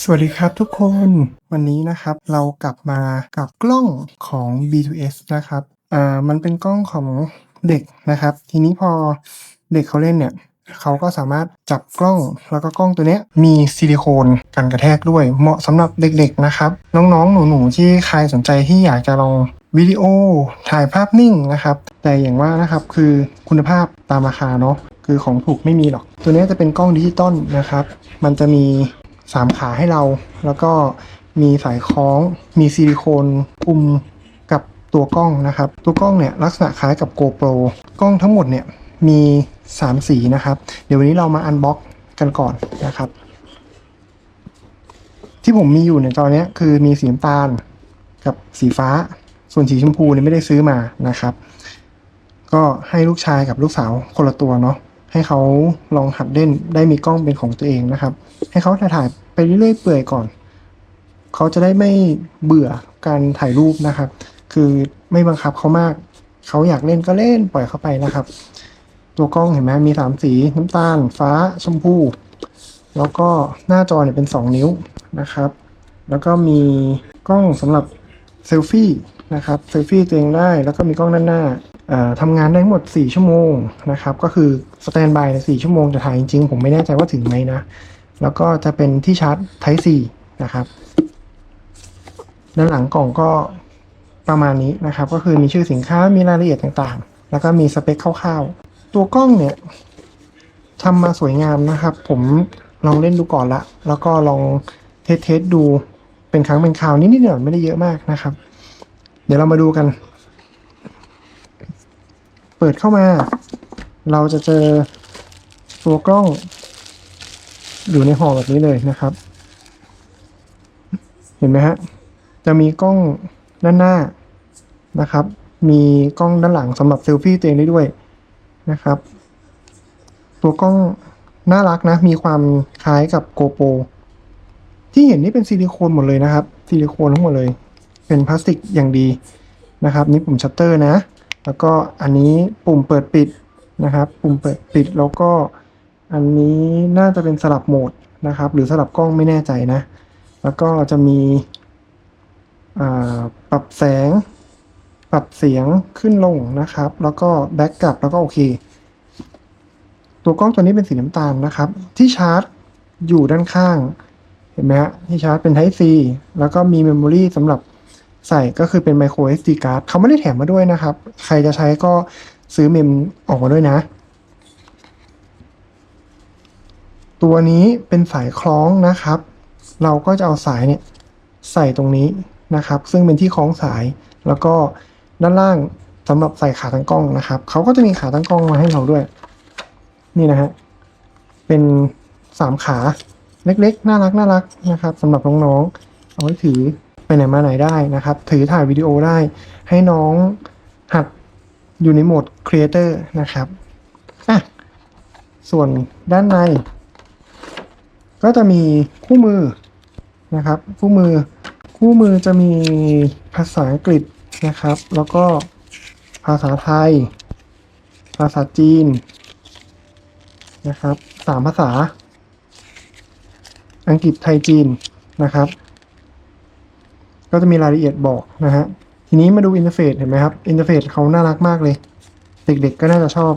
สวัสดีครับทุกคนวันนี้นะครับเรากลับมากับกล้องของ B2S นะครับอ่ามันเป็นกล้องของเด็กนะครับ ทีนี้พอเด็กเขาเล่นเนี่ยเขาก็สามารถจับกล้องแล้วก็กล้องตัวนี้มีซิลิโคนกันกระแทกด้วย เหมาะสำหรับเด็กๆนะครับ น้องๆ หนูๆ ที่ใครสนใจที่อยากจะลองวิดีโอถ่ายภาพนิ่งนะครับ แต่อย่างว่านะครับคือคุณภาพตามราคาเนาะคือของถูกไม่มีหรอก ตัวนี้จะเป็นกล้องดิจิตอลนะครับ มันจะมี สามขาให้เรา แล้วก็มีสายคล้อง มีซิลิโคนคุมกับตัวกล้องนะครับ ตัวกล้องเนี่ยลักษณะคล้ายกับ GoPro กล้องทั้งหมดเนี่ยมี 3 สีนะครับ เดี๋ยววันนี้เรามาอันบ็อกกันก่อนนะครับ ที่ผมมีอยู่ในจอเนี้ยคือมีสีน้ำตาลกับสีฟ้า ส่วนสีชมพูเนี่ยไม่ได้ซื้อมานะครับ ก็ให้ลูกชายกับลูกสาวคนละตัวเนาะ ให้เขาลองหัดเล่นได้มีกล้องเป็นของตัวเองนะครับ ให้เขาถ่ายๆไปเรื่อยๆเปื่อยก่อน เขาจะได้ไม่เบื่อการถ่ายรูปนะครับ คือไม่บังคับเขามาก เขาอยากเล่นก็เล่นปล่อยเขาไปนะครับ ตัวกล้องเห็นไหมมีสามสีน้ำตาล ฟ้าชมพูแล้วก็หน้าจอเนี่ยเป็นสองนิ้วนะครับ แล้วก็มีกล้องสำหรับเซลฟี่นะครับ เซลฟี่ตัวเองได้ แล้วก็มีกล้องด้านหน้า ทำงานได้ทั้งหมด 4 ชั่วโมงนะครับ ก็คือสแตนบายใน4ชั่วโมงจะถ่ายจริงๆ ผมไม่แน่ใจว่าถึงไหมนะ แล้วก็จะเป็นที่ชาร์จ Type C นะครับ ด้านหลังกล่องก็ประมาณนี้นะครับ ก็คือมีชื่อสินค้ามีรายละเอียดต่างๆ แล้วก็มีสเปคคร่าวๆ ตัวกล้องเนี่ยทำมาสวยงามนะครับ ผมลองเล่นดูก่อนละ แล้วก็ลองเทสๆดูเป็นครั้งเป็นคราวนิดๆหน่อยๆไม่ได้เยอะมากนะครับ เดี๋ยวเรามาดูกัน ปิดเข้ามา เราจะเจอตัวกล้องอยู่ในห่อแบบนี้เลยนะครับ เห็นไหมฮะ จะมีกล้องด้านหน้านะครับ มีกล้องด้านหลังสำหรับเซลฟี่ตัวเองได้ด้วยนะครับ ตัวกล้องน่ารักนะ มีความคล้ายกับ GoPro ที่เห็นนี่เป็นซิลิโคนหมดเลยนะครับ ซิลิโคนทั้งหมดเลย เป็นพลาสติกอย่างดีนะครับ นี่ปุ่มชัตเตอร์นะ แล้วก็อันนี้ปุ่มเปิดปิดนะครับ ปุ่มเปิดปิดแล้วก็อันนี้น่าจะเป็นสลับโหมดนะครับ หรือสลับกล้องไม่แน่ใจนะ แล้วก็จะมีปรับแสง ปรับเสียงขึ้นลงนะครับ แล้วก็แบ็กกลับแล้วก็โอเค ตัวกล้องตัวนี้เป็นสีน้ำตาลนะครับ ที่ชาร์จอยู่ด้านข้าง เห็นไหมฮะที่ชาร์จเป็น Type C แล้วก็มี Memory สำหรับ ใส่ก็คือเป็น Micro SD card เขาไม่ได้แถมมาด้วยนะครับ ใครจะใช้ก็ซื้อเมมออกมาด้วยนะ ตัวนี้เป็นสายคล้องนะครับ เราก็จะเอาสายเนี่ยใส่ตรงนี้นะครับ ซึ่งเป็นที่คล้องสายแล้วก็ด้านล่างสำหรับใส่ขาตั้งกล้องนะครับ เขาก็จะมีขาตั้งกล้องมาให้เราด้วย นี่นะฮะเป็นสามขาเล็กๆ น่ารักน่ารักนะครับสำหรับน้องๆเอาไว้ถือ ไปไหนมาไหนได้นะครับ ถือถ่ายวิดีโอได้ ให้น้องหัดอยู่ในโหมดครีเอเตอร์นะครับอะส่วนด้านใน ก็จะมีคู่มือนะครับ คู่มือคู่มือจะมีภาษาอังกฤษนะครับ แล้วก็ภาษาไทย ภาษาจีนนะครับสามภาษา อังกฤษไทยจีนนะครับ ก็จะมีรายละเอียดบอกนะฮะ ทีนี้มาดูอินเทอร์เฟซเห็นไหมครับ อินเทอร์เฟซเขาน่ารักมากเลย เด็กๆก็น่าจะชอบ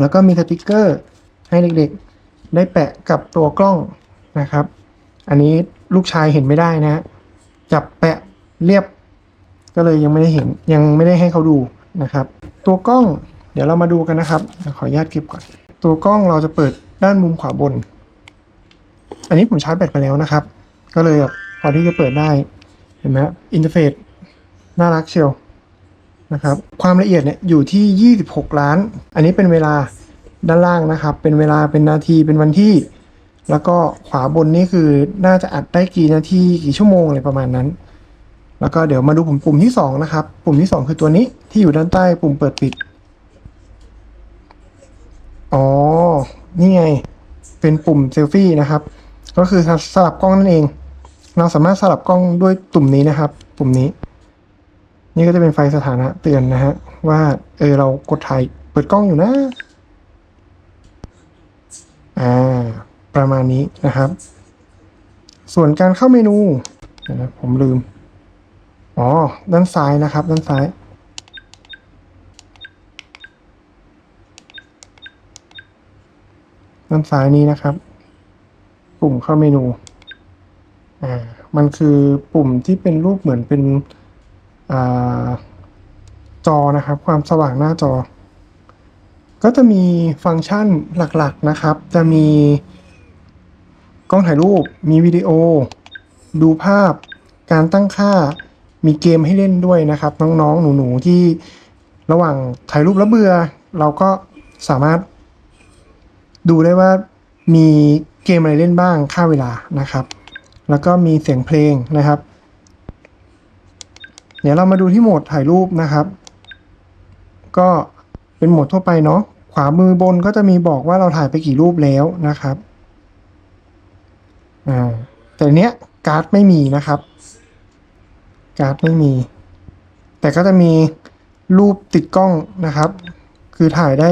แล้วก็มีสติกเกอร์ให้เด็กๆ ได้แปะกับตัวกล้องนะครับ อันนี้ลูกชายเห็นไม่ได้นะฮะ จับแปะเรียบ ก็เลยยังไม่ได้เห็นยังไม่ได้ให้เขาดูนะครับ ตัวกล้องเดี๋ยวเรามาดูกันนะครับ ขออนุญาตเก็บก่อน ตัวกล้องเราจะเปิดด้านมุมขวาบน อันนี้ผมชาร์จแบตไปแล้วนะครับ ก็เลยแบบ พอที่จะเปิดได้ เห็นไหมอินเทอร์เฟซน่ารักเชียวนะครับ ความละเอียดเนี่ยอยู่ที่ 26 ล้าน อันนี้เป็นเวลาด้านล่างนะครับ เป็นเวลาเป็นนาทีเป็นวันที่ แล้วก็ขวาบนนี่คือน่าจะอัดได้กี่นาทีกี่ชั่วโมงอะไรประมาณนั้น แล้วก็เดี๋ยวมาดูปุ่มปุ่มที่ 2 นะครับ ปุ่มที่ 2 คือตัวนี้ที่อยู่ด้านใต้ปุ่มเปิดปิด อ๋อ นี่ไง เป็นปุ่มเซลฟี่นะครับ ก็คือสลับกล้องนั่นเอง เราสามารถสลับกล้องด้วยตุ่มนี้นะครับ ปุ่มนี้ นี่ก็จะเป็นไฟสถานะเตือนนะฮะว่าเออเรากดถ่ายเปิดกล้องอยู่นะ อ่า ประมาณนี้นะครับ ส่วนการเข้าเมนูนะผมลืม อ๋อ ด้านซ้ายนะครับ ด้านซ้ายด้านซ้ายนี้นะครับ ปุ่มเข้าเมนู อ่ามันคือปุ่มที่เป็นรูปเหมือนเป็นอ่าจอนะครับ ความสว่างหน้าจอ ก็จะมีฟังก์ชันหลักๆนะครับ จะมีกล้องถ่ายรูป มีวิดีโอ ดูภาพ การตั้งค่า มีเกมให้เล่นด้วยนะครับ น้องๆ หนูๆ ที่ระหว่างถ่ายรูปแล้วเบื่อ เราก็สามารถดูได้ว่ามีเกมอะไรเล่นบ้างค่าเวลานะครับ แล้วก็มีเสียงเพลงนะครับ เดี๋ยวเรามาดูที่โหมดถ่ายรูปนะครับ ก็เป็นโหมดทั่วไปเนาะขวามือบนก็จะมีบอกว่าเราถ่ายไปกี่รูปแล้วนะครับอ่าแต่เนี้ยการ์ดไม่มีนะครับ การ์ดไม่มี แต่ก็จะมีรูปติดกล้องนะครับ คือถ่ายได้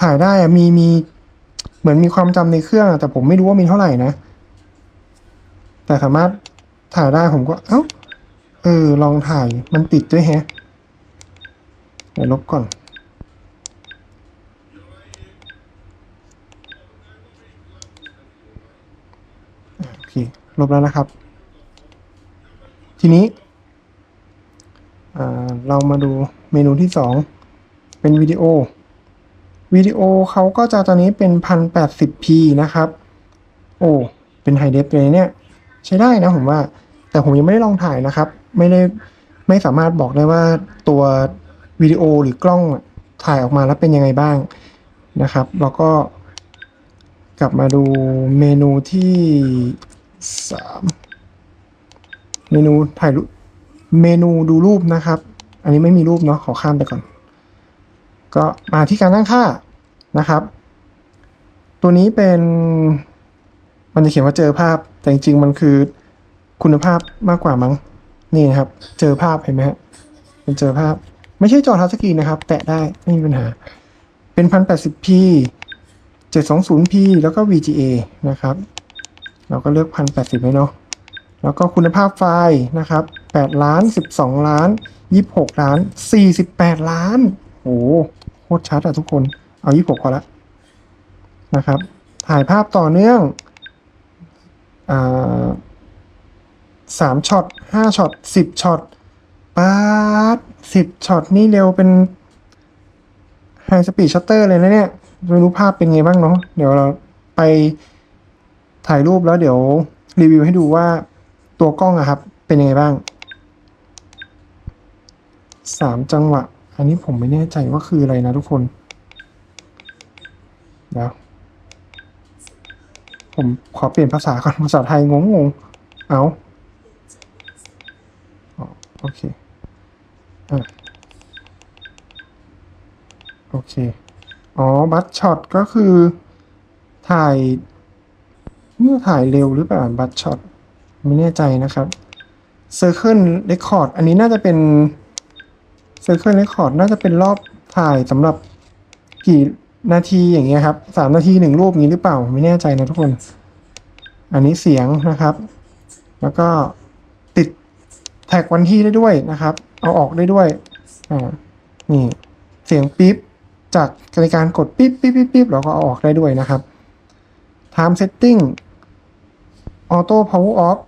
ถ่ายได้อะมีมีเหมือนมีความจำในเครื่อง แต่ผมไม่รู้ว่ามีเท่าไหร่นะ แต่สามารถถ่ายได้ผมก็ เอ้า เออ ลองถ่ายมันติดด้วยแฮะเดี๋ยวลบก่อน โอเค ลบแล้วนะครับ ทีนี้อ่าเรามาดูเมนูที่สองเป็นวิดีโอ วิดีโอเขาก็จะตอนนี้เป็น 1080p นะครับ โอ้ เป็นไฮเดฟเลยเนี่ย ใช้ได้นะผมว่า แต่ผมยังไม่ได้ลองถ่ายนะครับ ไม่ได้ไม่สามารถบอกได้ว่าตัววิดีโอหรือกล้องถ่ายออกมาแล้วเป็นยังไงบ้างนะครับ แล้วก็กลับมาดูเมนูที่สามเมนูถ่ายรูปเมนูดูรูปนะครับ อันนี้ไม่มีรูปเนาะขอข้ามไปก่อน ก็มาที่การตั้งค่านะครับ ตัวนี้เป็นมันจะเขียนว่าเจอภาพ แต่จริงๆมันคือคุณภาพมากกว่ามั้งนี่นะครับ เจอภาพเห็นไหมฮะเป็นเจอภาพ ไม่ใช่จอทัชสกรีนนะครับ แตะได้ไม่มีปัญหา เป็น 1080p 720p แล้วก็ VGA นะครับ เราก็เลือก 1080ไว้เนาะแล้วก็คุณภาพไฟล์นะครับ 8 ล้าน 12 ล้าน 26 ล้าน 48 ล้าน โอ้โหโคตรชัดอะทุกคน เอา 26พอละนะครับ ถ่ายภาพต่อเนื่อง สามช็อตห้าช็อตสิบช็อตป๊าดสิบช็อตนี่เร็วเป็นไฮสปีดชัตเตอร์เลยนะเนี่ยไม่รู้ภาพเป็นไงบ้างเนาะเดี๋ยวเราไปถ่ายรูปแล้วเดี๋ยวรีวิวให้ดูว่าตัวกล้องอะครับ เป็นยังไงบ้างสามจังหวะ อันนี้ผมไม่แน่ใจว่าคืออะไรนะทุกคนเดี๋ยว ผมขอเปลี่ยนภาษาก่อนภาษาไทยงงงๆเอาโอเคอะโอเค อ๋อ บัตช็อตก็คือ ถ่ายเมื่อถ่ายเร็วหรือเปล่า บัตช็อตไม่แน่ใจนะครับ Circle Record อันนี้น่าจะเป็น Circle Record น่าจะเป็นรอบถ่ายสำหรับกี่ นาทีอย่างเงี้ยครับสามนาทีหนึ่งรูปนี้หรือเปล่า ไม่แน่ใจนะทุกคน อันนี้เสียงนะครับ แล้วก็ติดแท็กวันที่ได้ด้วยนะครับ เอาออกได้ด้วยอ่านี่เสียงปิ๊บจากในการกดปิ๊บปิ๊บปิ๊บปิ๊บเราก็เอาออกได้ด้วยนะครับ time setting auto power off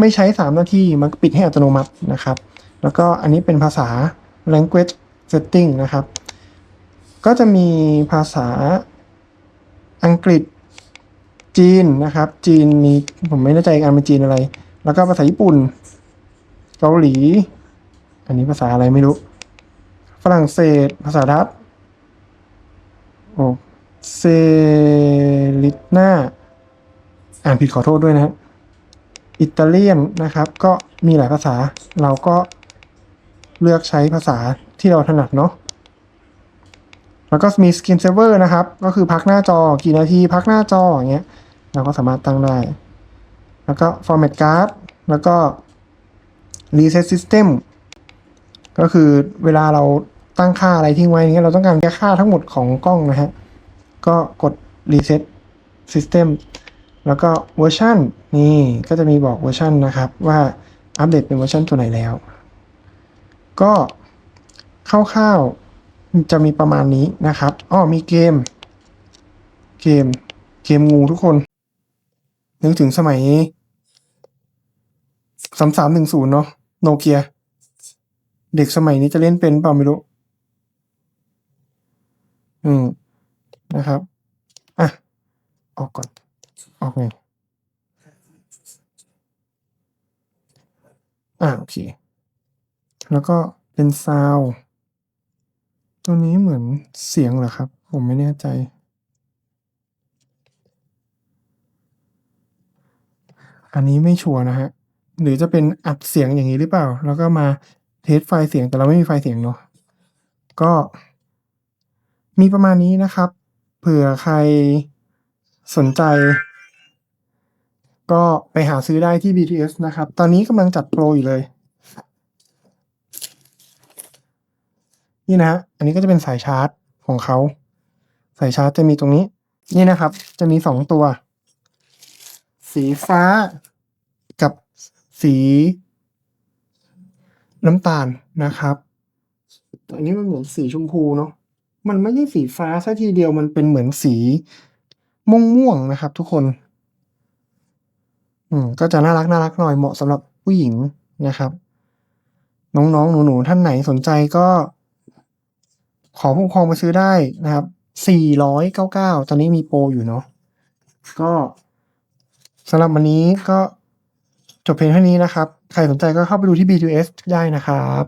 ไม่ใช้ 3 นาทีมันปิดให้อัตโนมัตินะครับ แล้วก็อันนี้เป็นภาษา language setting นะครับ ก็จะมีภาษาอังกฤษจีนนะครับ จีนมีผมไม่แน่ใจอันเป็นจีนอะไร แล้วก็ภาษาญี่ปุ่น เกาหลี อันนี้ภาษาอะไรไม่รู้ ฝรั่งเศส ภาษาดัตโอ้เซลิน่าอ่านผิดขอโทษด้วยนะฮะอิตาเลียนนะครับ ก็มีหลายภาษาเราก็เลือกใช้ภาษาที่เราถนัดเนาะ แล้วก็มี Skin Saver นะครับ ก็คือพักหน้าจอกี่นาทีพักหน้าจออย่างเงี้ย เราก็สามารถตั้งได้ แล้วก็ Format Card แล้วก็ Reset System ก็คือเวลาเราตั้งค่าอะไรทิ้งไว้เงี้ยเราต้องการแก้ค่าทั้งหมดของกล้องนะฮะ ก็กด Reset System แล้วก็เวอร์ชันนี่ก็จะมีบอกเวอร์ชันนะครับ ว่าอัปเดตเป็นเวอร์ชันตัวไหนแล้ว ก็คร่าวๆ จะมีประมาณนี้นะครับอ้อมีเกม เกม เกมงูทุกคน นึกถึงสมัยสามสามหนึ่งศูนย์เนาะโนเกีย เด็กสมัยนี้จะเล่นเป็นเปล่าไม่รู้ อืม นะครับ อะ ออกก่อน ออกไงอ่าโอเค แล้วก็เป็นซาวด์ ตัวนี้เหมือนเสียงเหรอครับ ผมไม่แน่ใจ อันนี้ไม่ชัวร์นะฮะ หรือจะเป็นอัดเสียงอย่างนี้หรือเปล่า แล้วก็มาเทสไฟล์เสียงแต่เราไม่มีไฟล์เสียงเนาะก็มีประมาณนี้นะครับ เผื่อใครสนใจ ก็ไปหาซื้อได้ที่ BTS นะครับ ตอนนี้กำลังจัดโปรอยู่เลย นี่นะฮะอันนี้ก็จะเป็นสายชาร์จของเขา สายชาร์จจะมีตรงนี้ นี่นะครับ จะมีสองตัว สีฟ้ากับสีน้ำตาลนะครับอันนี้มันเหมือนสีชมพูเนาะมันไม่ใช่สีฟ้าซะทีเดียวมันเป็นเหมือนสีม่วงม่วงนะครับ ทุกคน อืม ก็จะน่ารักน่ารักหน่อยเหมาะสำหรับผู้หญิงนะครับ น้องๆหนูๆท่านไหนสนใจก็ ขอผู้ปกครองไปซื้อได้นะครับ 499 ตอนนี้มีโปรอยู่เนาะ ก็สำหรับวันนี้ก็จบเพียงเท่านี้นะครับ ใครสนใจก็เข้าไปดูที่ B2S ได้นะครับ